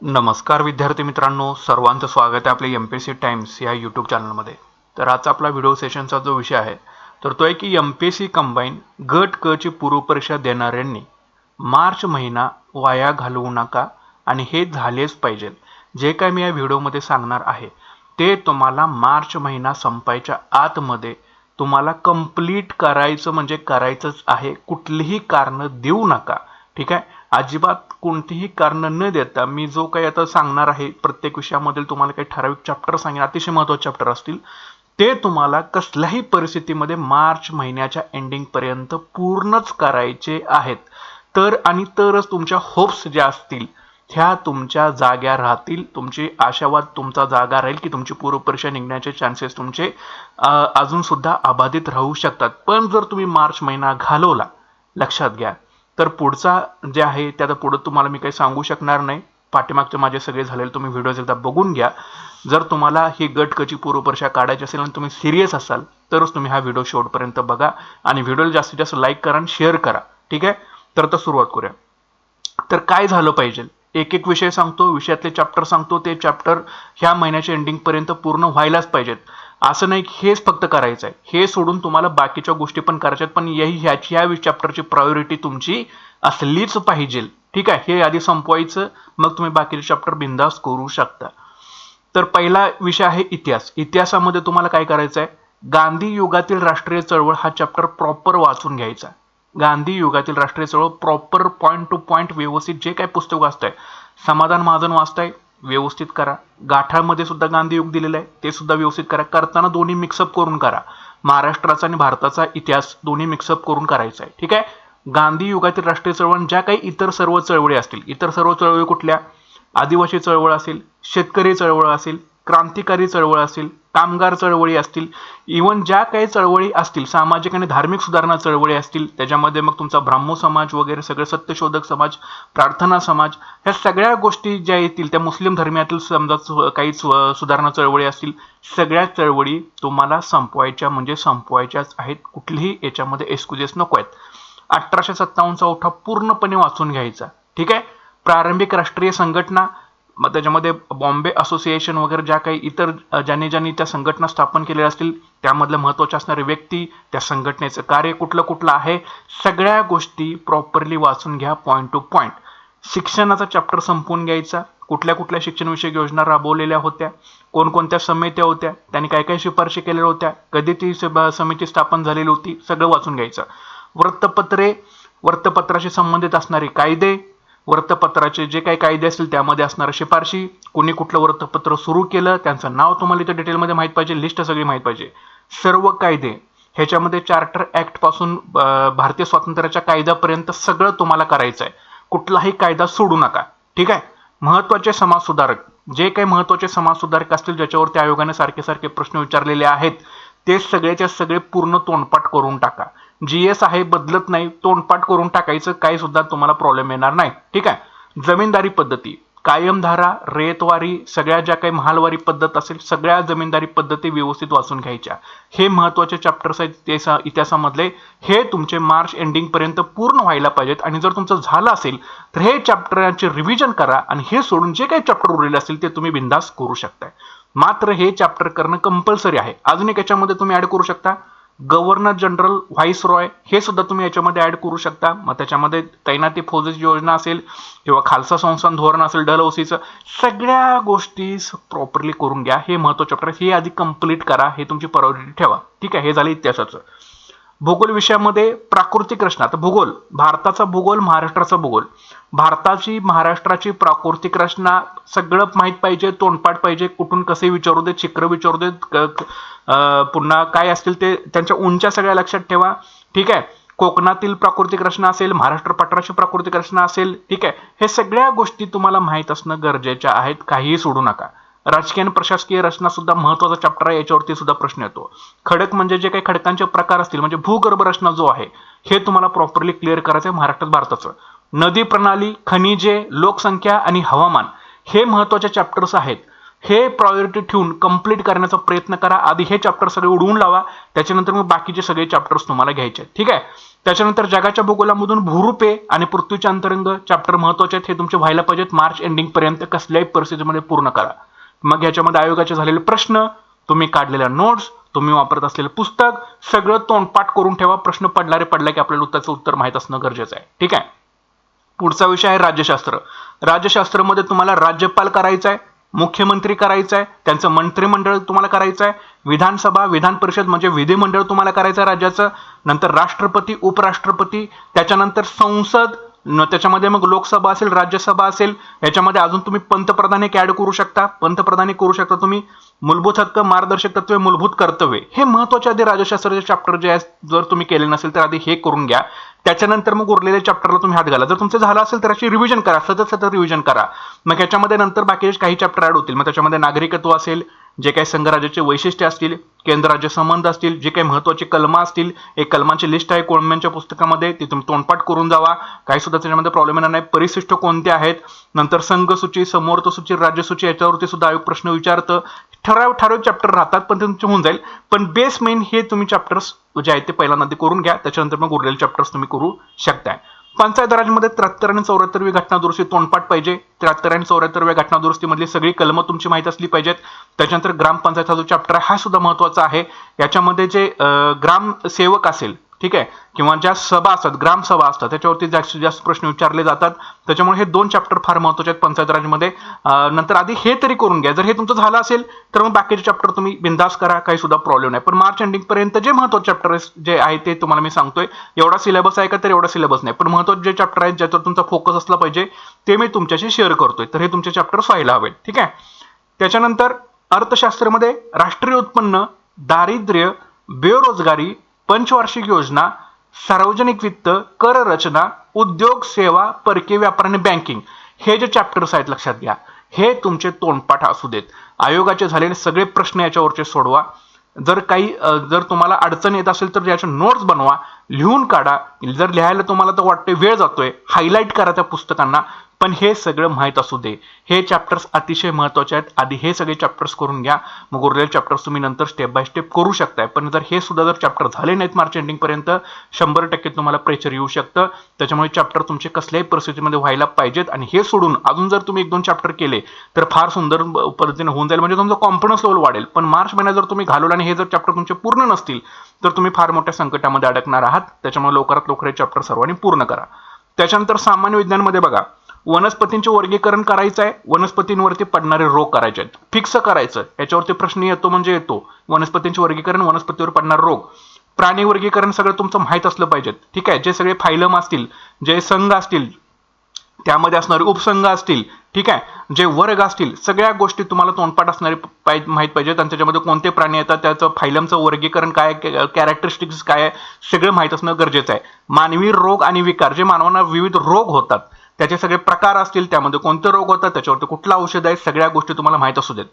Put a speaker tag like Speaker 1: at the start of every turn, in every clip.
Speaker 1: नमस्कार विद्यार्थी मित्रांनो सर्वांचं स्वागत आहे आपल्या एम पी सी टाइम्स या यूट्यूब चॅनलमध्ये तर आजचा आपला व्हिडिओ सेशनचा जो विषय आहे तर तो आहे की एम पी सी कंबाईन गट क ची पूर्वपरीक्षा देणाऱ्यांनी मार्च महिना वाया घालवू नका आणि हे झालेच पाहिजे. जे काय मी या व्हिडिओमध्ये सांगणार आहे ते तुम्हाला मार्च महिना संपायच्या आतमध्ये तुम्हाला कंप्लीट करायचं म्हणजे करायचंच आहे. कुठलीही कारणं देऊ नका. ठीक आहे? अजिबात कोणतीही कारणं न देता मी जो काही आता सांगणार आहे प्रत्येक विषयामधील तुम्हाला काही ठराविक चॅप्टर सांगेन अतिशय महत्त्वाचे चॅप्टर असतील. ते तुम्हाला कसल्याही परिस्थितीमध्ये मार्च महिन्याच्या एंडिंगपर्यंत पूर्णच करायचे आहेत. तर आणि तरच तुमच्या होप्स ज्या असतील ह्या तुमच्या जाग्या राहतील. तुमची आशावाद तुमचा जागा राहील की तुमची पूर्वपरीक्षा निघण्याचे चान्सेस तुमचे अजूनसुद्धा अजून सुद्धा अबाधित राहू शकतात. पण जर तुम्ही मार्च महिना घालवला लक्षात घ्या तर पुढचा जे आहे त्या पुढं तुम्हाला मी काही सांगू शकणार नाही. पाठीमागचे माझे सगळे झालेले तुम्ही व्हिडिओज एकदा बघून घ्या. जर तुम्हाला ही गटकची पूर्वपरीक्षा काढायची असेल आणि तुम्ही सिरियस असाल तरच तुम्ही हा व्हिडिओ शेवटपर्यंत बघा. आणि व्हिडिओला जास्तीत जास्त लाईक करा आणि शेअर करा. ठीक आहे? तर आता सुरुवात करूया. तर काय झालं पाहिजे? एक एक विषय सांगतो विषयातले चॅप्टर सांगतो. ते चॅप्टर ह्या महिन्याच्या एंडिंगपर्यंत पूर्ण व्हायलाच पाहिजेत. असं नाही की हेच फक्त करायचं आहे. हे सोडून तुम्हाला बाकीच्या गोष्टी पण करायच्या आहेत पण याही ह्याची ह्या चॅप्टरची प्रायोरिटी तुमची असलीच पाहिजे. ठीक आहे? हे आधी संपवायचं मग तुम्ही बाकीचे चॅप्टर बिंदास करू शकता. तर पहिला विषय आहे इतिहास. इतिहासामध्ये तुम्हाला काय करायचं आहे गांधी युगातील राष्ट्रीय चळवळ हा चॅप्टर प्रॉपर वाचून घ्यायचा. गांधी युगातील राष्ट्रीय चळवळ प्रॉपर पॉईंट टू पॉईंट व्यवस्थित जे काय पुस्तक वाचताय समाधान महाजन वाचताय व्यवस्थित करा. गाठामध्ये सुद्धा गांधीयुग दिलेलं आहे ते सुद्धा व्यवस्थित करा. करताना दोन्ही मिक्सअप करून करा. महाराष्ट्राचा आणि भारताचा इतिहास दोन्ही मिक्सअप करून करायचा आहे. ठीक आहे? गांधी युगातील राष्ट्रीय चळवळ ज्या काही इतर सर्व चळवळी असतील इतर सर्व चळवळी कुठल्या? आदिवासी चळवळ असेल शेतकरी चळवळ असेल क्रांतिकारी चळवळ असेल कामगार चळवळी असतील इवन ज्या काही चळवळी असतील सामाजिक आणि धार्मिक सुधारणा चळवळी असतील त्याच्यामध्ये मग तुमचा ब्राह्मो समाज वगैरे सगळे सत्यशोधक समाज प्रार्थना समाज ह्या सगळ्या गोष्टी ज्या येतील त्या मुस्लिम धर्मियातील समजा काही सुधारणा चळवळी असतील सगळ्या चळवळी तुम्हाला संपवायच्या म्हणजे संपवायच्याच आहेत कुठलीही याच्यामध्ये एक्सक्युजेस नको आहेत. अठराशे सत्तावन्नचा उठाव पूर्णपणे वाचून घ्यायचा. ठीक आहे? प्रारंभिक राष्ट्रीय संघटना मग त्याच्यामध्ये बॉम्बे असोसिएशन वगैरे ज्या काही इतर ज्यांनी ज्यांनी त्या संघटना स्थापन केलेल्या असतील त्यामधल्या महत्त्वाचे असणारे व्यक्ती त्या संघटनेचं कार्य कुठलं कुठलं आहे सगळ्या गोष्टी प्रॉपरली वाचून घ्या पॉईंट टू पॉईंट शिक्षणाचा चॅप्टर संपवून घ्यायचा. कुठल्या कुठल्या शिक्षणविषयक योजना राबवलेल्या होत्या कोणकोणत्या समित्या होत्या त्यांनी काय काय शिफारशी केलेल्या होत्या कधी ती समिती स्थापन झालेली होती सगळं वाचून घ्यायचं. वृत्तपत्रे वृत्तपत्राशी संबंधित असणारे कायदे वृत्तपत्राचे जे काही कायदे असतील त्यामध्ये असणारं शिफारशी. कोणी कुठलं वृत्तपत्र सुरू केलं त्यांचं नाव तुम्हाला इथे डिटेलमध्ये माहीत पाहिजे लिस्ट सगळी माहीत पाहिजे. सर्व कायदे ह्याच्यामध्ये चार्टर ॲक्टपासून भारतीय स्वातंत्र्याच्या कायद्यापर्यंत सगळं तुम्हाला करायचं आहे. कुठलाही कायदा सोडू नका. ठीक आहे? महत्त्वाचे समाजसुधारक जे काही महत्त्वाचे समाजसुधारक असतील ज्याच्यावरती आयोगाने सारखे सारखे प्रश्न विचारलेले आहेत ते सगळेच्या सगळे पूर्ण तोंडपाठ करून टाका. जी एस आहे बदलत नाही तोंडपाठ करून टाकायचं काही सुद्धा तुम्हाला प्रॉब्लेम येणार नाही. ठीक आहे? जमीनदारी पद्धती. कायमधारा रेतवारी सगळ्या ज्या काही महालवारी पद्धत असेल सगळ्या जमीनदारी पद्धती व्यवस्थित वाचून घ्यायच्या. हे महत्त्वाचे चॅप्टर्स आहेत इतिहासामधले. हे तुमचे मार्च एंडिंग पर्यंत पूर्ण व्हायला पाहिजेत आणि जर तुमचं झालं असेल तर हे चॅप्टरचे रिव्हिजन करा आणि हे सोडून जे काही चॅप्टर उरलेले असतील ते तुम्ही बिंदास करू शकताय. मात्र हे चॅप्टर करणं कंपल्सरी आहे. अजून एक याच्यामध्ये तुम्ही ऍड करू शकता. गव्हर्नर जनरल व्हाईस रॉय हे सुद्धा तुम्ही याच्यामध्ये ऍड करू शकता. मग त्याच्यामध्ये तैनाती फौजेची योजना असेल किंवा खालसा संस्थान धोरण असेल डलहौसीचं सगळ्या गोष्टी प्रॉपरली करून घ्या. हे महत्वाचं चॅप्टर हे आधी कंप्लीट करा. हे तुमची प्रायोरिटी ठेवा. ठीक आहे? हे झालं इतिहासाचं. भूगोल विषयामध्ये प्राकृतिक रचना. आता भूगोल भारताचा भूगोल महाराष्ट्राचा भूगोल. भारताची महाराष्ट्राची प्राकृतिक रचना सगळं माहीत पाहिजे तोंडपाठ पाहिजे कुठून कसे विचारू देत चित्र विचारू देत पुन्हा काय असतील ते त्यांच्या उंच्या सगळ्या लक्षात ठेवा. ठीक आहे? कोकणातील प्राकृतिक रचना असेल महाराष्ट्र पठाराची प्राकृतिक रचना असेल ठीक आहे? हे सगळ्या गोष्टी तुम्हाला माहीत असणं गरजेच्या आहेत काहीही सोडू नका. राजकीय आणि प्रशासकीय रचना सुद्धा महत्त्वाचा चॅप्टर आहे याच्यावरती सुद्धा प्रश्न येतो. खडक म्हणजे जे काही खडकांचे प्रकार असतील म्हणजे भूगर्भ रचना जो आहे हे तुम्हाला प्रॉपरली क्लिअर करायचं आहे महाराष्ट्रात भारताचं. नदी प्रणाली खनिजे लोकसंख्या आणि हवामान हे महत्त्वाचे चॅप्टर्स आहेत. हे प्रायोरिटी ठेवून कंप्लीट करण्याचा प्रयत्न करा. आधी हे चॅप्टर सगळे उडवून लावा. त्याच्यानंतर मग बाकीचे सगळे चॅप्टर्स तुम्हाला घ्यायचे ठीक आहे? त्याच्यानंतर जगाच्या भूगोलामधून भूरूपे आणि पृथ्वीचे अंतरंग चॅप्टर महत्त्वाचे आहेत. हे तुमचे व्हायला पाहिजेत. मार्च एंडिंग पर्यंत कसल्याही परिस्थितीमध्ये पूर्ण करा. मग याच्यामध्ये आयोगाचे झालेले प्रश्न तुम्ही काढलेल्या नोट्स तुम्ही वापरत असलेलं पुस्तक सगळं तोंडपाठ करून ठेवा. प्रश्न पडणारे पडला की आपल्याला त्याचं उत्तर माहीत असणं गरजेचं आहे. ठीक आहे? पुढचा विषय आहे राज्यशास्त्र. राज्यशास्त्रामध्ये तुम्हाला राज्यपाल करायचं आहे मुख्यमंत्री करायचं आहे त्यांचं मंत्रिमंडळ तुम्हाला करायचं आहे विधानसभा विधान परिषद म्हणजे विधिमंडळ तुम्हाला करायचं आहे राज्याचं नंतर राष्ट्रपती उपराष्ट्रपती त्याच्यानंतर संसद न त्याच्यामध्ये मग लोकसभा असेल राज्यसभा असेल याच्यामध्ये अजून तुम्ही पंतप्रधान एक ॲड करू शकता. पंतप्रधान एक करू शकता तुम्ही. मूलभूत हक्क मार्गदर्शक तत्वे मूलभूत कर्तव्ये हे महत्त्वाचे आधी राजशास्त्राचे चॅप्टर जे आहे जर तुम्ही केले नसेल तर आधी हे करून घ्या. त्याच्यानंतर मग उरलेल्या चॅप्टरला तुम्ही हात घाला. जर तुमचं झालं असेल तर अशी रिव्हिजन करा. सतत सतत रिव्हिजन करा. मग याच्यामध्ये नंतर बाकीचे काही चॅप्टर ॲड होतील. मग त्याच्यामध्ये नागरिकत्व असेल जे काही संघराज्याचे वैशिष्ट्य असतील केंद्र राज्य संबंध असतील जे काही महत्त्वाचे कलमं असतील एक कलमांची लिस्ट आहे कोळंब्यांच्या पुस्तकामध्ये ती तुम्ही तोंडपाठ करून जावा. काही सुद्धा त्याच्यामध्ये प्रॉब्लेम येणार नाही. परिशिष्ट कोणते आहेत? नंतर संघसूची समोर्थ सूची राज्यसूची याच्यावरती सुद्धा आयोग प्रश्न विचारतं. ठराव ठराविक चॅप्टर राहतात पण ते तुमचे होऊन जाईल. पण बेस मेन हे तुम्ही चॅप्टर्स जे आहेत ते पहिल्यांदा ते करून घ्या. त्याच्यानंतर मग उरलेले चॅप्टर्स तुम्ही करू शकताय. पंचायत राजमध्ये त्र्याहत्तर आणि चौऱ्याहत्तरवी घटना दुरुस्ती तोंडपाठ पाहिजे. त्र्याहत्तर आणि चौऱ्याहत्तरव्या घटना दुरुस्तीमधली सगळी कलमं तुमची माहिती असली पाहिजेत. त्याच्यानंतर ग्रामपंचायतचा जो चॅप्टर आहे हा सुद्धा महत्त्वाचा आहे. याच्यामध्ये जे ग्रामसेवक असेल ठीक आहे? किंवा ज्या सभा असतात ग्रामसभा असतात त्याच्यावरती जास्तीत जास्त प्रश्न विचारले जातात. त्याच्यामुळे हे दोन चॅप्टर फार महत्त्वाचे आहेत पंचायत राजमध्ये. नंतर आधी हे तरी करून घ्या. जर हे तुमचं झालं असेल तर मग बाकीचे चॅप्टर तुम्ही बिंदास करा. काही सुद्धा प्रॉब्लेम नाही. पण मार्च एंडिंगपर्यंत जे महत्त्वाचे चॅप्टर जे आहे ते तुम्हाला मी सांगतोय. एवढा सिलेबस आहे का तर एवढा सिलेबस नाही. पण महत्त्वाचे जे चॅप्टर आहेत ज्याच्यावर तुमचा फोकस असला पाहिजे ते मी तुमच्याशी शेअर करतोय. तर हे तुमचे चॅप्टर्स व्हायला हवेत. ठीक आहे? त्याच्यानंतर अर्थशास्त्रामध्ये राष्ट्रीय उत्पन्न दारिद्र्य बेरोजगारी पंचवार्षिक योजना सार्वजनिक वित्त कर रचना उद्योग सेवा परकीय व्यापार आणि बँकिंग हे जे चॅप्टर्स आहेत लक्षात घ्या. हे तुमचे तोंडपाठ असू देत. आयोगाचे झालेले सगळे प्रश्न याच्यावरचे सोडवा. जर काही जर तुम्हाला अडचण येत असेल तर याचे नोट्स बनवा. लिहून काढा. जर लिहायला तुम्हाला तर वाटतंय वेळ जातोय. हायलाईट करा त्या पुस्तकांना. पण हे सगळं माहीत असू दे. हे चॅप्टर्स अतिशय महत्त्वाचे आहेत. आधी हे सगळे चॅप्टर्स करून घ्या. मग उरलेले चॅप्टर्स तुम्ही नंतर स्टेप बाय स्टेप करू शकताय. पण जर हे सुद्धा जर चॅप्टर झाले नाहीत मार्च एंडिंगपर्यंत शंभर टक्के तुम्हाला प्रेशर येऊ शकतं. त्याच्यामुळे चॅप्टर तुमचे कसल्याही परिस्थितीमध्ये व्हायला पाहिजेत आणि हे सोडून अजून जर तुम्ही एक दोन चॅप्टर केले तर फार सुंदर पद्धतीने होऊन जाईल. म्हणजे तुमचं कॉन्फिडन्स लेवल वाढेल. पण मार्च महिन्यात जर तुम्ही घालवलं आणि हे जर चॅप्टर तुमचे पूर्ण नसतील तर तुम्ही फार मोठ्या संकटामध्ये अडकणार आहात. त्याच्यामुळे लवकरात लवकर हे चॅप्टर सर्वांनी पूर्ण करा. त्याच्यानंतर सामान्य विज्ञानमध्ये बघा. वनस्पतींचे वर्गीकरण करायचं आहे वनस्पतींवरती पडणारे रोग करायचे आहेत. फिक्स करायचं. याच्यावरती प्रश्न येतो म्हणजे येतो. वनस्पतींचे वर्गीकरण वनस्पतीवर पडणारे रोग. प्राणी वर्गीकरण सगळं तुमचं माहीत असलं पाहिजे ठीक आहे? जे सगळे फायलम असतील जे संघ असतील त्यामध्ये असणारे उपसंघ असतील ठीक आहे? जे वर्ग असतील सगळ्या गोष्टी तुम्हाला तोंडपाठ असणारे पाय- माहीत पाहिजे आणि त्याच्यामध्ये कोणते प्राणी येतात त्याचं फायलमचं वर्गीकरण काय कॅरेक्टरिस्टिक्स काय आहे सगळं माहीत असणं गरजेचं आहे. मानवी रोग आणि विकार जे मानवांना विविध रोग होतात त्याचे सगळे प्रकार असतील त्यामध्ये कोणते रोग होतात त्याच्यावरती कुठलं औषध आहे सगळ्या गोष्टी तुम्हाला माहीत असू देत.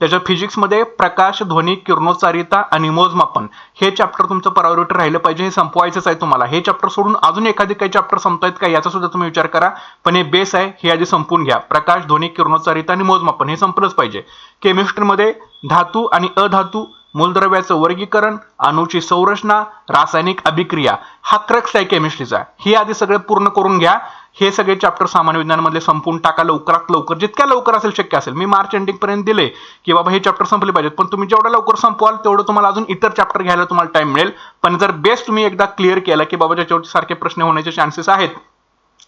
Speaker 1: त्याच्या फिजिक्समध्ये प्रकाश ध्वनी किरणोत्सारिता आणि मोजमापन हे चॅप्टर तुमचं प्रायोरिटी राहिलं पाहिजे हे संपवायचंच आहे तुम्हाला. हे चॅप्टर सोडून अजून एखादी काही चॅप्टर संपतायत का याचा सुद्धा तुम्ही विचार करा. पण हे बेस आहे हे आधी संपून घ्या. प्रकाश ध्वनी किरणोत्सारिता आणि मोजमापन हे संपलंच पाहिजे. केमिस्ट्रीमध्ये धातू आणि अधातू मूलद्रव्याचं वर्गीकरण अणूची संरचना रासायनिक अभिक्रिया. हा क्रक्स आहे केमिस्ट्रीचा हे आधी सगळे पूर्ण करून घ्या. हे सगळे चॅप्टर सामान्य विज्ञानमधले संपून टाका लवकरात लवकर. जितक्या लवकर असेल शक्य असेल. मी मार्च एंडिंग पर्यंत दिले की बाबा हे चॅप्टर संपले पाहिजेत. पण तुम्ही जेवढं लवकर संपवाल तेवढं तुम्हाला अजून इतर चॅप्टर घ्यायला तुम्हाला टाइम मिळेल. पण जर बेस्ट तुम्ही एकदा क्लिअर केला की बाबा ज्याच्यावरती सारखे प्रश्न होण्याचे चान्सेस आहेत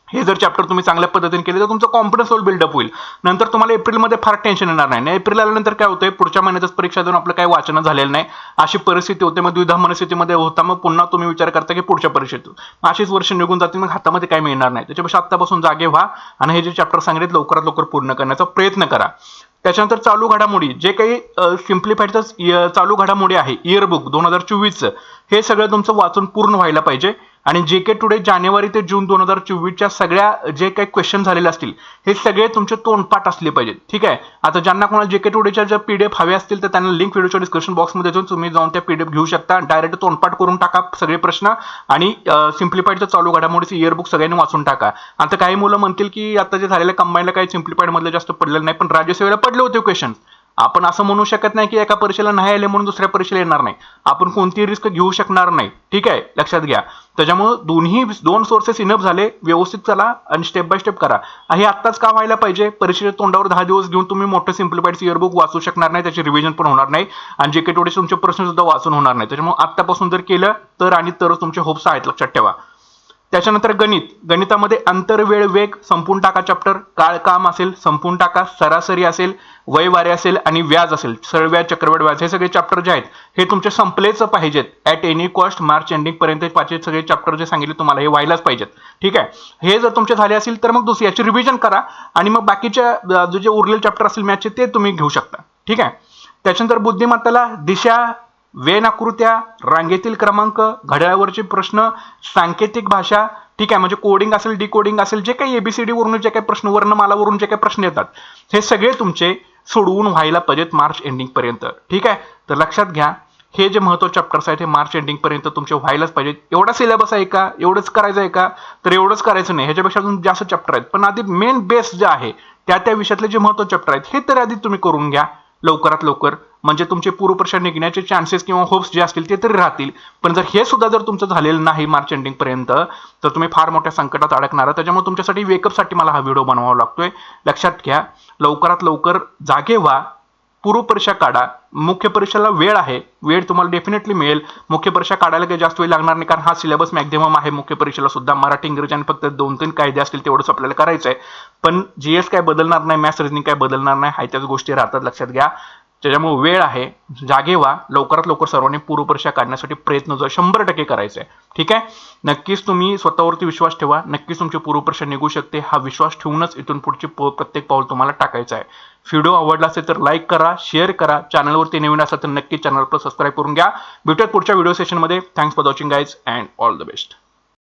Speaker 1: हे जर चॅप्टर तुम्ही चांगल्या पद्धतीने केले तर तुमचं कॉन्फिडन्स लेवल बिल्डअप होईल. नंतर तुम्हाला एप्रिलमध्ये फार टेन्शन येणार नाही. एप्रिल आल्यानंतर काय होतंय पुढच्या महिन्यातच परीक्षा देऊन आपलं काही वाचन झालेलं नाही. अशी परिस्थिती होते मग द्विधा मनस्थितीमध्ये होता मग पुन्हा तुम्ही विचार करता की पुढच्या परीक्षेत. अशीच वर्ष निघून जातील मग हातामध्ये काही मिळणार नाही. त्याच्यापेक्षा आत्तापासून जागे व्हा आणि हे जे चॅप्टर सांगितले लवकरात लवकर पूर्ण करण्याचा प्रयत्न करा. त्याच्यानंतर चालू घडामोडी. जे काही सिम्प्लिफाईडचं चालू घडामोडी आहे इयरबुक दोन हजार चोवीसचं हे सगळं तुमचं वाचून पूर्ण व्हायला पाहिजे. आणि जे के टुडे जानेवारी ते जून दोन हजार चोवीसच्या सगळ्या जे काही क्वेश्चन झालेले असतील हे सगळे तुमचे तोंडपाठ असले पाहिजेत. ठीक आहे? आता ज्यांना कोणाला जे के टुडेच्या ज्या पीडीएफ हवे असतील तर त्यांना लिंक व्हिडिओच्या डिस्क्रिप्शन बॉक्समध्ये जाऊन तुम्ही जाऊन त्या पीडीएफ घेऊ शकता. डायरेक्ट तोंडपाठ करून टाका सगळे प्रश्न आणि सिम्प्लिफाईडचं चालू घडामोडीचं इयरबुक सगळ्यांनी वाचून टाका. आता काही मुलं म्हणतील की आता जे झालेलं कंबाईनला काही सिम्प्लिफाईडमधलं जास्त पडलेलं नाही पण राज्यसेवेला पडले होते क्वेश्चन आपण असं म्हणू शकत नाही की एका परीक्षेला नाही आले म्हणून दुसऱ्या परीक्षेला येणार नाही. आपण कोणतीही रिस्क घेऊ शकणार नाही. ठीक आहे? लक्षात घ्या. त्याच्यामुळं दोन्ही दोन सोर्सेस इनअप झाले. व्यवस्थित चला आणि स्टेप बाय स्टेप करा. हे आत्ताच का व्हायला पाहिजे? परीक्षेच्या तोंडावर दहा दिवस घेऊन तुम्ही मोठं सिम्प्लिफाईड इयरबुक वाचू शकणार नाही. त्याचे रिव्हिजन पण होणार नाही. आणि जे काही तुमचे प्रश्न सुद्धा वाचून होणार नाही. त्याच्यामुळे आत्तापासून जर केलं तर आणि तरच तुमचे होप्स आहेत. लक्षात ठेवा. त्याच्यानंतर गणित. गणितामध्ये अंतरवेळ वेग संपून टाका चॅप्टर काळ काम असेल संपून टाका. सरासरी असेल वय वारे असेल आणि व्याज असेल. सरळ व्याज चक्रवाढ व्याज हे सगळे चॅप्टर जे आहेत हे तुमचे संपलेच पाहिजेत. At any cost March ending पर्यंत पाचशे सगळे चॅप्टर जे सांगितले तुम्हाला हे व्हायलाच पाहिजेत. ठीक आहे? हे जर तुमचे झाले असेल तर मग दुसरी याची रिव्हिजन करा आणि मग बाकीच्या जे उरलेले चॅप्टर असेल मॅचचे ते तुम्ही घेऊ शकता. ठीक आहे? त्याच्यानंतर बुद्धिमत्ताला दिशा वेन आकृत्या रांगेतील क्रमांक घड्याळावरचे प्रश्न सांकेतिक भाषा ठीक आहे म्हणजे कोडिंग असेल डिकोडिंग असेल जे काही एबीसीडीवरून जे काही प्रश्न वर्णमालावरून जे काही प्रश्न येतात हे सगळे तुमचे सोडवून व्हायला पाहिजेत मार्च एंडिंगपर्यंत ठीक आहे? तर लक्षात घ्या हे जे महत्त्वाचे चॅप्टर्स आहेत हे मार्च एंडिंगपर्यंत तुमचे व्हायलाच पाहिजेत. एवढा सिलेबस आहे का? एवढंच करायचं आहे का? तर एवढंच करायचं नाही. ह्याच्यापेक्षा अजून जास्त चॅप्टर आहेत. पण आधी मेन बेस जे आहे त्या त्या विषयातले जे महत्त्वाचे चॅप्टर आहेत हे तर आधी तुम्ही करून घ्या लवकरात लवकर. म्हणजे तुमचे पूर्वप्रशा निघण्याचे चान्सेस किंवा होप्स जे असतील ते तरी राहतील. पण जर हे सुद्धा जर तुमचं झालेलं नाही मार्च एंडिंग पर्यंत तर तुम्ही फार मोठ्या संकटात अडकणार. त्याच्यामुळे तुमच्यासाठी वेकअपसाठी मला हा व्हिडिओ बनवावा लागतोय. लक्षात घ्या लवकरात लवकर जागे व्हा. पूर्वपरीक्षा काढा. मुख्य परीक्षेला वेळ आहे. वेळ तुम्हाला डेफिनेटली मिळेल. मुख्य परीक्षा काढायला काही जास्त वेळ लागणार नाही कारण हा सिलेबस मॅक्झिमम आहे. मुख्य परीक्षेला सुद्धा मराठी इंग्रजी आणि फक्त दोन तीन कायदे असतील तेवढंच आपल्याला करायचं आहे पण जीएस काय बदलणार नाही मॅथ्स रिजनिंग काय बदलणार नाही हाय त्याच गोष्टी राहतात लक्षात घ्या. त्याच्यामुळे वेळ आहे जागे व्हा लवकरात लवकर सर्वांनी पूर्वपरीक्षा काढण्यासाठी प्रयत्न जो शंभर टक्के करायचा आहे ठीक आहे? नक्कीच तुम्ही स्वतःवरती विश्वास ठेवा नक्कीच तुमची पूर्वपरीक्षा निघू शकते. हा विश्वास ठेवूनच इथून पुढची प्रत्येक पाऊल तुम्हाला टाकायचं आहे. व्हिडिओ आवडला असेल तर लाईक करा शेअर करा. चॅनलवरती नवीन असेल तर नक्की चॅनलवर सबस्क्राईब करून घ्या. भेटूयात पुढच्या व्हिडिओ सेशनमध्ये. Thanks for watching guys and all the best